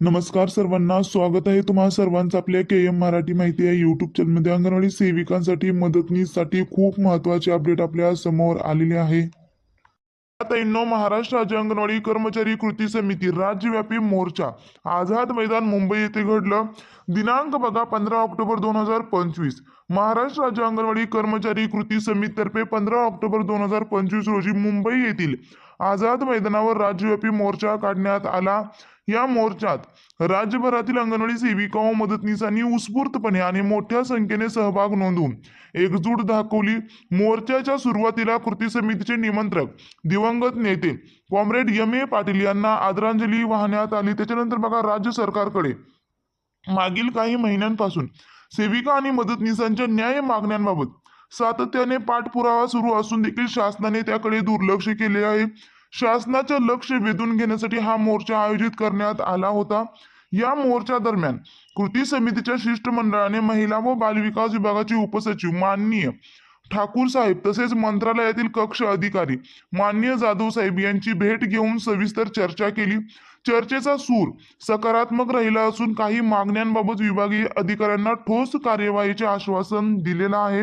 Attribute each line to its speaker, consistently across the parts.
Speaker 1: नमस्कार सर्वांना स्वागत आहे तुम्हा सर्वांचं आपल्या के एम मराठी माहिती या युट्यूब चॅनलमध्ये अंगणवाडी सेविकांसाठी मदतनीससाठी खूप महत्त्वाचे अपडेट आपल्यासमोर आलेले आहे. आता इन्नो महाराष्ट्र राज्य अंगणवाडी कर्मचारी कृती समिती राज्यव्यापी मोर्चा. आझाद मैदान मुंबई येथे घडलं. दिनांक बघा पंधरा ऑक्टोबर दोन हजार पंचवीस. महाराष्ट्र राज्य अंगणवाडी कर्मचारी कृती समितीतर्फे पंधरा ऑक्टोबर दोन हजार पंचवीस रोजी मुंबई येथील आझाद मैदानावर राज्यव्यापी मोर्चा काढण्यात आला. या मोर्चात राज्यभरातील अंगणवाडी सेविका व मदतनीसांनी उत्स्फूर्तपणे आणि मोठ्या संख्येने सहभाग नोंदवून एकजूट दाखवली. मोर्चाच्या सुरुवातीला कृती समितीचे निमंत्रक दिवंगत नेते कॉम्रेड एम. ए. पाटील यांना आदरांजली वाहण्यात आली. त्याच्यानंतर बघा राज्य सरकारकडे मागील काही महिन्यांपासून सेविका आणि मदतनीसांच्या न्याय मागण्यांबाबत सातत्याने पाठपुरावा सुरू असून देखील शासनाने त्याकडे दुर्लक्ष केले आहे. शासनाचे लक्ष वेधून घेण्यासाठी हा मोर्चा आयोजित करण्यात आला होता. या मोर्चा दरम्यान कृती समितीच्या शिष्टमंडळाने महिला व बालविकास विभागाचे उपसचिव माननीय ठाकूर साहेब तसेच मंत्रालयातील कक्ष अधिकारी माननीय जाधव साहेब यांची भेट घेऊन सविस्तर चर्चा केली. चर्चेचा सूर सकारात्मक राहिला असून काही मागण्यांबाबत विभागीय अधिकाऱ्यांना ठोस कार्यवाहीचे आश्वासन दिलेलं आहे.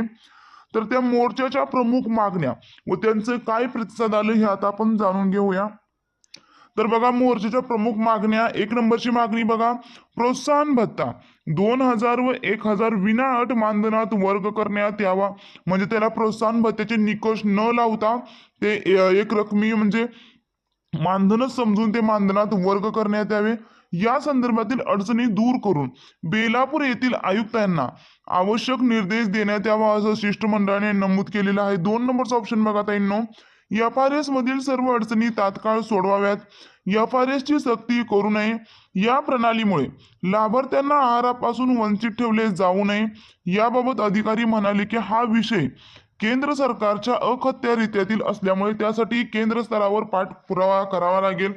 Speaker 1: तर त्या मोर्चाच्या प्रमुख मागण्या व त्यांचं काय प्रतिसाद आलं हे आता आपण जाणून घेऊया. तर बघा मोर्चाच्या प्रमुख मागण्या एक नंबरची मागणी बघा. प्रोत्साहन भत्ता दोन हजार व एक हजार विना अट मानधनात वर्ग करण्यात यावा. म्हणजे त्याला प्रोत्साहन भत्त्याचे निकष न लावता ते एक रकमी म्हणजे मानधनच समजून ते मानधनात वर्ग करण्यात यावे. या संदर्भातील अडचणी दूर करून बेलापूर येथील आयुक्तांना आवश्यक निर्देश देण्यात यावा असं शिष्टमंडळाने नमूद केलेलं आहे. दोन नंबरचा ऑप्शन बघा ताईंनो. एफ आर एस मधील सर्व अडचणी तात्काळ सोडवाव्यात. एफ आर एस ची सक्ती करू नये. या प्रणालीमुळे लाभार्थ्यांना आहारापासून वंचित ठेवले जाऊ नये. याबाबत अधिकारी म्हणाले की हा विषय केंद्र सरकारच्या अखत्यारित्यातील असल्यामुळे त्यासाठी केंद्र स्तरावर पाठपुरावा करावा लागेल.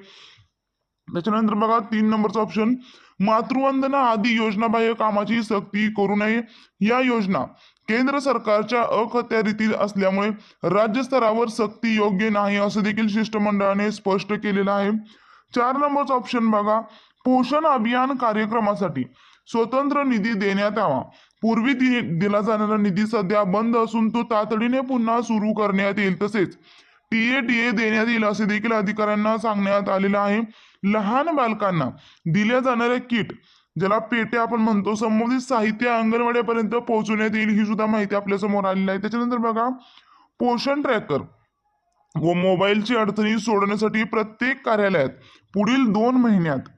Speaker 1: त्याच्यानंतर बघा तीन नंबरचा ऑप्शन मातृवंदना आदी योजनाबाह्य कामाची सक्ती करू नये. या योजना केंद्र सरकारच्या अखत्यारीतील असल्यामुळे राज्य स्तरावर सक्ती योग्य नाही असं देखील शिष्टमंडळाने स्पष्ट केलेलं आहे. चार नंबरचा ऑप्शन बघा पोषण अभियान कार्यक्रमासाठी स्वतंत्र निधी देण्यात यावा. पूर्वी दिला जाणारा निधी सध्या बंद असून तो तातडीने पुन्हा सुरू करण्यात येईल तसेच टीए टीए देण्यात येईल असे देखील अधिकाऱ्यांना सांगण्यात आलेलं आहे. लहान बालकांना दिल्या जाणाऱ्या किट ज्याला पेट्या आपण म्हणतो संबंधित साहित्य अंगणवाड्यापर्यंत पोहोचवण्यात येईल ही सुद्धा माहिती आपल्यासमोर आलेली आहे. त्याच्यानंतर बघा पोषण ट्रॅकर व मोबाईलची अडचणी सोडवण्यासाठी प्रत्येक कार्यालयात पुढील दोन महिन्यात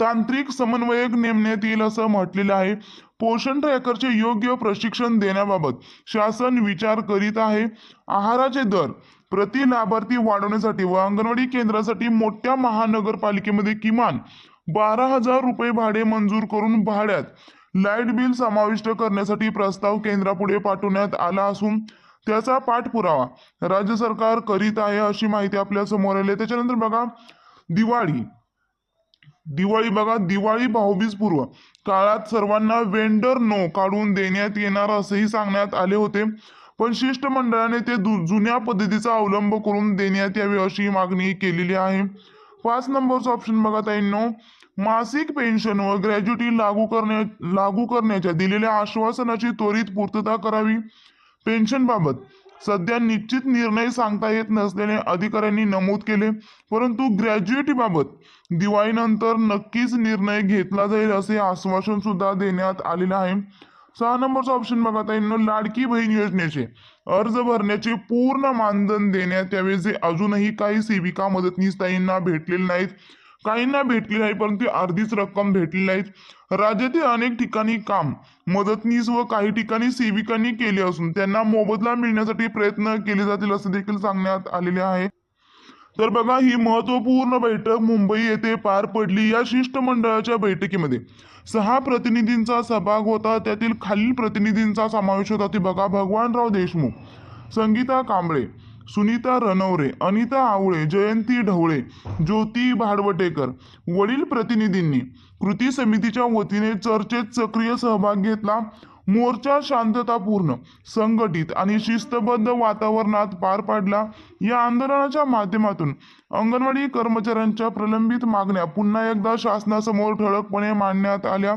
Speaker 1: तांत्रिक समन्वयक नेमण्यात येईल असं म्हटलेलं आहे. पोषण ट्रॅकरचे योग्य प्रशिक्षण देण्याबाबत शासन विचार करीत आहे. आहाराचे दर प्रति लाभार्थी वाढवण्यासाठी व अंगणवाडी केंद्रासाठी मोठ्या महानगरपालिकेमध्ये किमान बारा हजार रुपये भाडे मंजूर करून भाड्यात लाइट बिल समाविष्ट करण्यासाठी प्रस्ताव केंद्रापुढे पाठवण्यात आला असून त्याचा पाठपुरावा राज्य सरकार करीत आहे अशी माहिती आपल्यासमोर आली त्याच्यानंतर बघा दिवाळी. दिवाळी बघा दिवाळी भाऊबीज पूर्व काळात सर्वांना वेंडर नो काढून देण्यात येणार असेही सांगण्यात आले होते. पण शिष्टमंडळाने ते जुन्या पद्धतीचा अवलंब करून देण्यात यावे अशी मागणी केलेली आहे. पाच नंबरचा ऑप्शन बघा ताईंनो. मासिक पेन्शन व ग्रॅज्युटी लागू करण्या लागू करण्याच्या दिलेल्या आश्वासनाची त्वरित पूर्तता करावी. पेन्शनबाबत सध्या निश्चित निर्णय सांगता येत नसल्याने अधिकाऱ्यांनी नमूद केले. परंतु ग्रॅज्युएटीबाबत दिवाळीनंतर नक्कीच निर्णय घेतला जाईल असे आश्वासन सुद्धा देण्यात आलेलं आहे. सहा नंबरचा ऑप्शन बघा ताईंनो लाडकी बहीण योजनेचे अर्ज भरण्याचे पूर्ण मानधन देण्यात यावे. जे अजूनही काही सेविका मदतनीस ताईंना भेटलेले नाहीत. काहींना भेटली नाही परंतु अर्धीच रक्कम भेटली नाहीत. राज्यातील अनेक ठिकाणी काम मदतनीस व काही ठिकाणी सेविकांनी केले असून त्यांना मोबदला मिळण्यासाठी प्रयत्न केले जातील असं देखील सांगण्यात आलेले आहे. तर बघा ही महत्त्वपूर्ण बैठक मुंबई येथे पार पडली या शिष्टमंडळाच्या बैठकीमध्ये. सहा प्रतिनिधींचा सहभाग होता. त्यातील खालील प्रतिनिधींचा समावेश होता ते बघा भगवानराव देशमुख संगीता कांबळे सुनीता रनवरे अनिता आवळे जयंती ढवळे ज्योती भाडवटेकर. वडील प्रतिनिधींनी कृती समितीच्या वतीने चर्चेत सक्रिय सहभाग घेतला. मोर्चा शांततापूर्ण संघटित आणि शिस्तबद्ध वातावरणात पार पाडला. या आंदोलनाच्या माध्यमातून अंगणवाडी कर्मचाऱ्यांच्या प्रलंबित मागण्या पुन्हा एकदा शासनासमोर ठळकपणे मांडण्यात आल्या.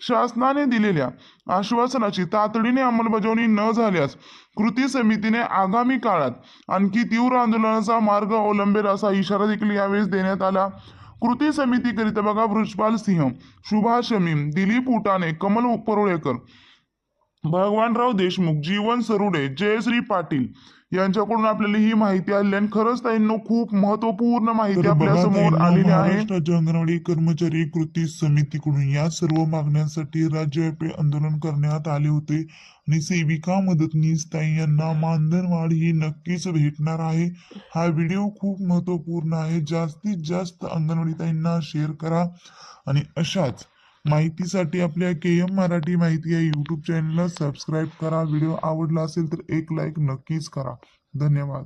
Speaker 1: शासनाने दिलेल्या आश्वासनाची तातडीने अंमलबजावणी न झाल्यास कृती समितीने आगामी काळात आणखी तीव्र आंदोलनाचा मार्ग अवलंबेल असा इशारा देखील यावेळेस देण्यात आला. कृती समितीकरिता बघा वृषपाल सिंह सुभाष शमीम दिलीप उटाणे कमल परोळेकर भगवानराव देशमुख जीवन सरुडे जयश्री पाटील यांच्याकडून आपल्याला ही माहिती आली आणि खरंच ताईंनो खूप महत्त्वपूर्ण माहिती
Speaker 2: आपल्यासमोर
Speaker 1: आलेली आहे.
Speaker 2: महाराष्ट्राच्या अंगणवाडी कर्मचारी कृती समितीकडून या सर्व मागण्यांसाठी राज्यव्यापी आंदोलन करण्यात आले होते. आणि सेविका मदतनीस ताई यांना मानधनवाढ ही नक्कीच भेटणार आहे. हा व्हिडिओ खूप महत्त्वपूर्ण आहे. जास्तीत जास्त अंगणवाडी ताईंना शेअर करा. आणि अशाच माहितीसाठी आपल्या के एम मराठी माहिती या यूट्यूब चॅनलला सबस्क्राईब करा. व्हिडिओ आवडला असेल तर एक लाईक नक्कीच करा. धन्यवाद.